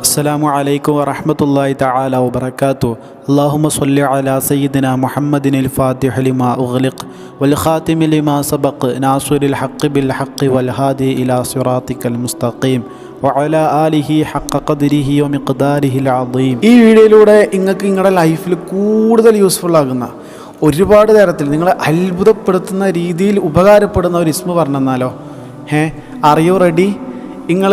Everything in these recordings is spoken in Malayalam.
അസ്സാം വലൈക്കും വറഹമത്തല്ലാഹി തആല വാത്തു അള്ളാഹുമ സല്ലി അലാ സയ്യിദിന മുഹമ്മദിൻ അൽ ഫാത്തിഹ ലിമാ ഉഗ്ലിഖ് വൽ ഖാതിമി ലിമാ സബഖ് നാസുരിൽ ഹഖ് ബിൽ ഹഖ് വൽ ഹാദി ഇലാ മുസ്തഖീം വഅല ആലിഹി ഹഖ ഖദ്രിഹി വമിഖ്ദാരിഹി അൽ അദീം. ഈ വീഡിയോയിലൂടെ നിങ്ങൾക്ക് നിങ്ങളുടെ ലൈഫിൽ കൂടുതൽ യൂസ്ഫുൾ ആകുന്ന ഒരുപാട് തരത്തിൽ നിങ്ങളെ അത്ഭുതപ്പെടുത്തുന്ന രീതിയിൽ ഉപകാരപ്പെടുന്ന ഒരു ഇസ്മ പറഞ്ഞെന്നാലോ? ഏഹ് ഏ അറിയോ റെഡി നിങ്ങൾ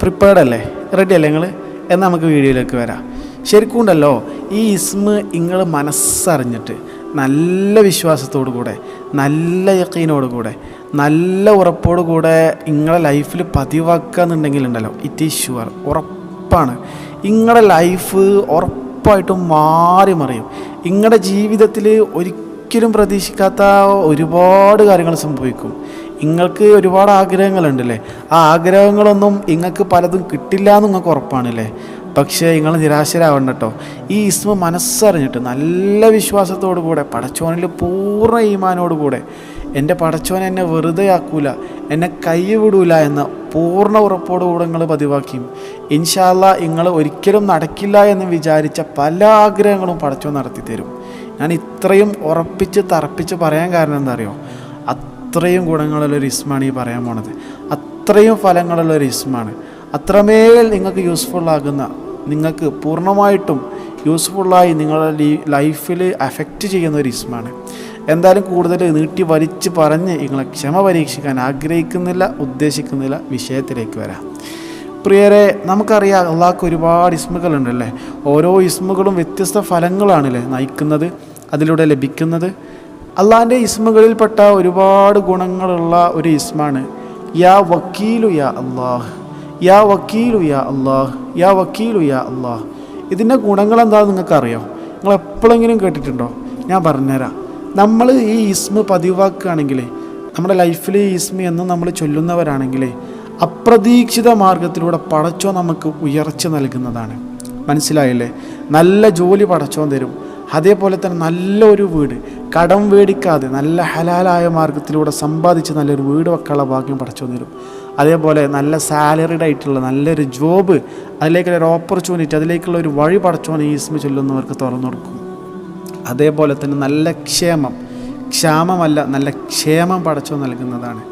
പ്രിപ്പയർഡ് അല്ലേ? റെഡി അല്ലേ നിങ്ങൾ എന്നാൽ നമുക്ക് വീഡിയോയിലേക്ക് വരാം. ശരിക്കും ഉണ്ടല്ലോ ഈ ഇസ്മ നിങ്ങൾ മനസ്സറിഞ്ഞിട്ട് നല്ല വിശ്വാസത്തോടു കൂടെ നല്ല യക്കീനോട് കൂടെ നല്ല ഉറപ്പോടു കൂടെ നിങ്ങളെ ലൈഫിൽ പതിവാക്കുക എന്നുണ്ടെങ്കിലുണ്ടല്ലോ ഇറ്റ് ഈസ് ഷുവർ ഉറപ്പാണ്. നിങ്ങളുടെ ലൈഫ് ഉറപ്പായിട്ടും മാറി മറിയും. നിങ്ങളുടെ ജീവിതത്തിൽ ഒരിക്കലും പ്രതീക്ഷിക്കാത്ത ഒരുപാട് കാര്യങ്ങൾ സംഭവിക്കും. നിങ്ങൾക്ക് ഒരുപാട് ആഗ്രഹങ്ങളുണ്ടല്ലേ? ആ ആഗ്രഹങ്ങളൊന്നും നിങ്ങൾക്ക് പലതും കിട്ടില്ല എന്ന് നിങ്ങൾക്ക് ഉറപ്പാണല്ലേ? പക്ഷേ നിങ്ങൾ നിരാശരാവണ്ട കേട്ടോ ഈ ഇസ്മ മനസ്സറിഞ്ഞിട്ട് നല്ല വിശ്വാസത്തോടു കൂടെ പടച്ചോനിൽ പൂർണ ഈമാനോട് കൂടെ എന്റെ പടച്ചോൻ എന്നെ വെറുതെ ആക്കൂല എന്നെ കൈവിടൂല എന്ന പൂർണ ഉറപ്പോടുകൂടെ നിങ്ങൾ പതിവാക്കിയും. ഇൻഷാല്ല നിങ്ങൾ ഒരിക്കലും നടക്കില്ല എന്ന് വിചാരിച്ച പല ആഗ്രഹങ്ങളും പടച്ചോൻ നടത്തി തരും ഞാൻ ഇത്രയും ഉറപ്പിച്ച് തറപ്പിച്ച് പറയാൻ കാരണം എന്താ അറിയോ? അത്രയും ഗുണങ്ങളുള്ള ഒരു ഇസ്മാണ് ഈ പറയാൻ പോണത്. അത്രയും ഫലങ്ങളുള്ള ഒരു ഇസ്മാണ്. അത്രമേൽ നിങ്ങൾക്ക് യൂസ്ഫുൾ ആകുന്ന നിങ്ങൾക്ക് പൂർണമായിട്ടും യൂസ്ഫുള്ളായി നിങ്ങളുടെ ലൈഫിൽ അഫക്റ്റ് ചെയ്യുന്ന ഒരു ഇസ്മാണ്. എന്തായാലും കൂടുതൽ നീട്ടി വലിച്ച് പറഞ്ഞ് നിങ്ങളെ ക്ഷമ പരീക്ഷിക്കാൻ ആഗ്രഹിക്കുന്നില്ല ഉദ്ദേശിക്കുന്നില്ല വിഷയത്തിലേക്ക് വരാം. പ്രിയരെ നമുക്കറിയാം അള്ളാഹ്ക്ക് ഒരുപാട് ഇസ്മുകളുണ്ടല്ലേ? ഓരോ ഇസ്മുകളും വ്യത്യസ്ത ഫലങ്ങളാണല്ലേ നയിക്കുന്നത് അതിലൂടെ ലഭിക്കുന്നത്. അള്ളാഹിന്റെ ഇസ്മുകളിൽപ്പെട്ട ഒരുപാട് ഗുണങ്ങളുള്ള ഒരു ഇസ്മാണ്. യാ വക്കീലു യാ അള്ളാഹ്. യാ വക്കീലു യാ അള്ളാഹ്. യാ വക്കീലു യാ അള്ളാഹ്. ഇതിന്റെ ഗുണങ്ങൾ എന്താണെന്ന് നിങ്ങൾക്ക് അറിയോ നിങ്ങൾ എപ്പോഴെങ്കിലും കേട്ടിട്ടുണ്ടോ? ഞാൻ പറഞ്ഞുതരാം. നമ്മൾ ഈ ഇസ്മ പതിവാക്കുകയാണെങ്കിൽ നമ്മുടെ ലൈഫിൽ ഈ ഇസ്മ എന്നും നമ്മൾ ചൊല്ലുന്നവരാണെങ്കിൽ അപ്രതീക്ഷിത മാർഗത്തിലൂടെ പടച്ചോ നമുക്ക് ഉയർച്ച നൽകുന്നതാണ്. മനസ്സിലായില്ലേ? നല്ല ജോലി പടച്ചോ തരും. അതേപോലെ തന്നെ നല്ലൊരു വീട്. കടം മേടിക്കാതെ നല്ല ഹലാലായ മാർഗത്തിലൂടെ സമ്പാദിച്ച് നല്ലൊരു വീട് വെക്കാനുള്ള ഭാഗ്യം പഠിച്ചു തരും. അതേപോലെ നല്ല സാലറിഡ് ആയിട്ടുള്ള നല്ലൊരു ജോബ് അതിലേക്കുള്ള ഒരു ഓപ്പർച്യൂണിറ്റി അതിലേക്കുള്ള ഒരു വഴി പടച്ചോൻ ഈ ഇസ്മ ചൊല്ലുന്നവർക്ക് തുറന്നു കൊടുക്കും. അതേപോലെ തന്നെ നല്ല ക്ഷേമം ക്ഷാമമല്ല നല്ല ക്ഷേമം പടച്ചോ നൽകുന്നതാണ്.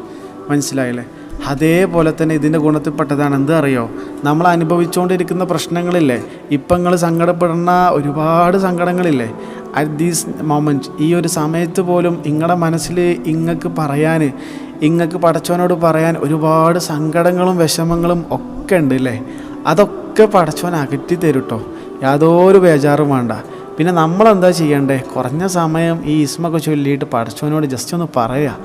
മനസ്സിലായില്ലേ? അതേപോലെ തന്നെ ഇതിന്റെ ഗുണത്തിൽപ്പെട്ടതാണ് എന്ത് അറിയോ? നമ്മൾ അനുഭവിച്ചുകൊണ്ടിരിക്കുന്ന പ്രശ്നങ്ങളില്ലേ? ഇപ്പം നിങ്ങൾ സങ്കടപ്പെടുന്ന ഒരുപാട് സങ്കടങ്ങളില്ലേ? അറ്റ് ദീസ് മൊമെന്റ് ഈ ഒരു സമയത്ത് പോലും നിങ്ങളുടെ മനസ്സിൽ ഇങ്ങക്ക് പറയാൻ ഇങ്ങക്ക് പടച്ചവനോട് പറയാൻ ഒരുപാട് സങ്കടങ്ങളും വിഷമങ്ങളും ഒക്കെ ഉണ്ട് അല്ലേ അതൊക്കെ പടച്ചവൻ അകറ്റി തരും കേട്ടോ യാതൊരു ബേജാറും വേണ്ട. പിന്നെ നമ്മളെന്താ ചെയ്യണ്ടേ? കുറഞ്ഞ സമയം ഈ ഇസ്മൊക്കെ ചൊല്ലിയിട്ട് പടച്ചവനോട് ജസ്റ്റ് ഒന്ന് പറയുക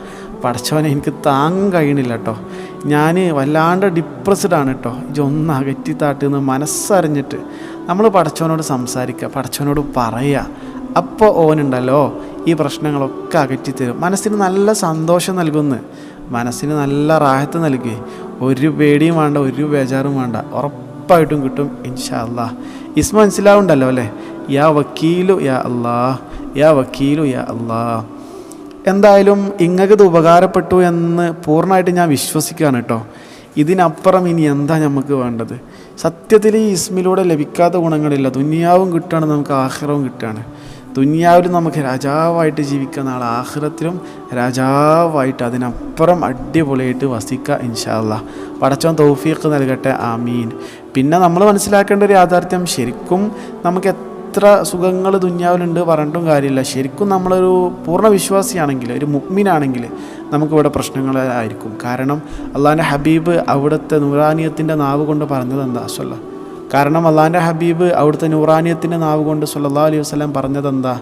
പടച്ചവനെ എനിക്ക് താങ്ങാൻ കഴിയണില്ല കേട്ടോ ഞാൻ വല്ലാണ്ട് ഡിപ്രസ്ഡ് ആണ് കേട്ടോ ഇതൊന്ന് അകറ്റി താട്ടുന്ന മനസ്സറിഞ്ഞിട്ട് നമ്മൾ പടച്ചവനോട് സംസാരിക്കുക പടച്ചവനോട് പറയുക അപ്പോൾ ഓനുണ്ടല്ലോ. ഈ പ്രശ്നങ്ങളൊക്കെ അകറ്റി തരും മനസ്സിന് നല്ല സന്തോഷം നൽകുന്നു. മനസ്സിന് നല്ല റാഹത്ത് നൽകി. ഒരു പേടിയും വേണ്ട ഒരു ബേജാറും വേണ്ട. ഉറപ്പായിട്ടും കിട്ടും ഇൻഷാ അല്ലാ. ഇസ് മനസ്സിലാവുണ്ടല്ലോ അല്ലേ? യാ വക്കീലു യാ അല്ലാ. യാ വക്കീലു യാ അല്ലാ. എന്തായാലും ഇങ്ങക്കത് ഉപകാരപ്പെട്ടു എന്ന് പൂർണമായിട്ട് ഞാൻ വിശ്വസിക്കുകയാണ് കേട്ടോ. ഇതിനപ്പുറം ഇനി എന്താ നമുക്ക് വേണ്ടത്? സത്യത്തിൽ ഈ ഇസ്മിലൂടെ ലഭിക്കാത്ത ഗുണങ്ങളില്ല. ദുനിയാവും കിട്ടുകയാണ് നമുക്ക് ആഹ്റവും കിട്ടുകയാണ്. ദുനിയാവിലും നമുക്ക് രാജാവായിട്ട് ജീവിക്കുന്ന ആൾ ആഹ്റത്തിലും രാജാവായിട്ട് അതിനപ്പുറം അടിപൊളിയായിട്ട് വസിക്കുക ഇൻഷാല്ല പടച്ചോൻ തൗഫീഖ് നൽകട്ടെ ആമീൻ. പിന്നെ നമ്മൾ മനസ്സിലാക്കേണ്ട ഒരു യാഥാർത്ഥ്യം ശരിക്കും നമുക്ക് എത്ര സുഖങ്ങൾ ദുന്യാവിലുണ്ട് പറഞ്ഞിട്ടും കാര്യമില്ല. ശരിക്കും നമ്മളൊരു പൂർണ വിശ്വാസിയാണെങ്കിൽ ഒരു മുഗ്മിനാണെങ്കിൽ നമുക്കിവിടെ പ്രശ്നങ്ങളായിരിക്കും കാരണം അള്ളാഹാന്റെ ഹബീബ് അവിടുത്തെ നൂറാനിയത്തിന്റെ നാവ് കൊണ്ട് പറഞ്ഞത് എന്താ? സൊല്ല കാരണം അള്ളാന്റെ ഹബീബ് അവിടുത്തെ നൂറാനിയത്തിന്റെ നാവ് കൊണ്ട് സുല്ലാ അലൈഹി വസ്ലാം പറഞ്ഞത് എന്താ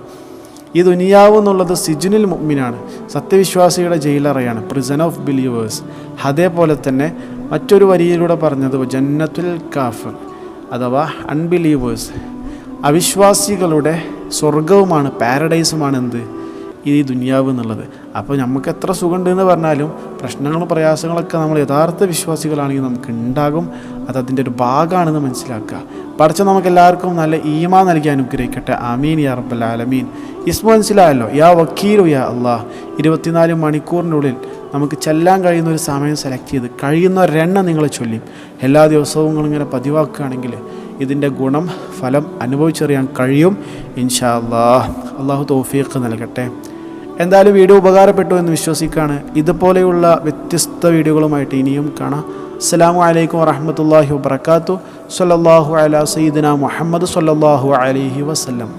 ഈ ദുനിയാവ് എന്നുള്ളത് സിജുനിൽ മുഗ്മിനാണ് സത്യവിശ്വാസിയുടെ ജയിലറയാണ്. പ്രിസൺ ഓഫ് ബിലീവേഴ്സ് അതേപോലെ തന്നെ മറ്റൊരു വരിയിലൂടെ പറഞ്ഞത് ജന്നത്തുൽ കാഫർ അഥവാ അൺബിലീവേഴ്സ് അവിശ്വാസികളുടെ സ്വർഗവുമാണ് പാരഡൈസുമാണ് എന്ത്? ഈ ദുനിയാവ് എന്നുള്ളത്. അപ്പോൾ നമുക്ക് എത്ര സുഖമുണ്ട് എന്ന് പറഞ്ഞാലും പ്രശ്നങ്ങളും പ്രയാസങ്ങളൊക്കെ നമ്മൾ യഥാർത്ഥ വിശ്വാസികളാണെങ്കിൽ നമുക്ക് ഉണ്ടാകും. അത് അതിന്റെ ഒരു ഭാഗമാണെന്ന് മനസ്സിലാക്കുക. പഠിച്ച നമുക്ക് എല്ലാവർക്കും നല്ല ഈമാ നൽകി അനുഗ്രഹിക്കട്ടെ. ആമീൻ യാ റബ്ബൽ ആലമീൻ. ഇസ്മു മനസ്സിലായല്ലോ? യാ വക്കീലു യാ അള്ളാഹ് ഇരുപത്തിനാല് മണിക്കൂറിനുള്ളിൽ നമുക്ക് ചെല്ലാൻ കഴിയുന്ന ഒരു സമയം സെലക്ട് ചെയ്ത് കഴിയുന്ന ഒരെണ്ണം നിങ്ങൾ ചൊല്ലി എല്ലാ ദിവസവും നിങ്ങളിങ്ങനെ പതിവാക്കുകയാണെങ്കിൽ ഇതിന്റെ ഗുണം ഫലം അനുഭവിച്ചറിയാൻ കഴിയും. ഇൻഷാ അള്ളാഹ് അള്ളാഹു തോഫീഖ് നൽകട്ടെ. എന്തായാലും വീഡിയോ ഉപകാരപ്പെട്ടു എന്ന് വിശ്വസിക്കുകയാണ്. ഇതുപോലെയുള്ള വ്യത്യസ്ത വീഡിയോകളുമായിട്ട് ഇനിയും കാണാം. അസ്സലാമു അലൈക്കും വറഹമത്തല്ലാഹി വബർക്കാത്തു സല്ലാഹു അല സയ്യിദിന മുഹമ്മദ് സല്ലാഹു അലഹി വസല്ലം.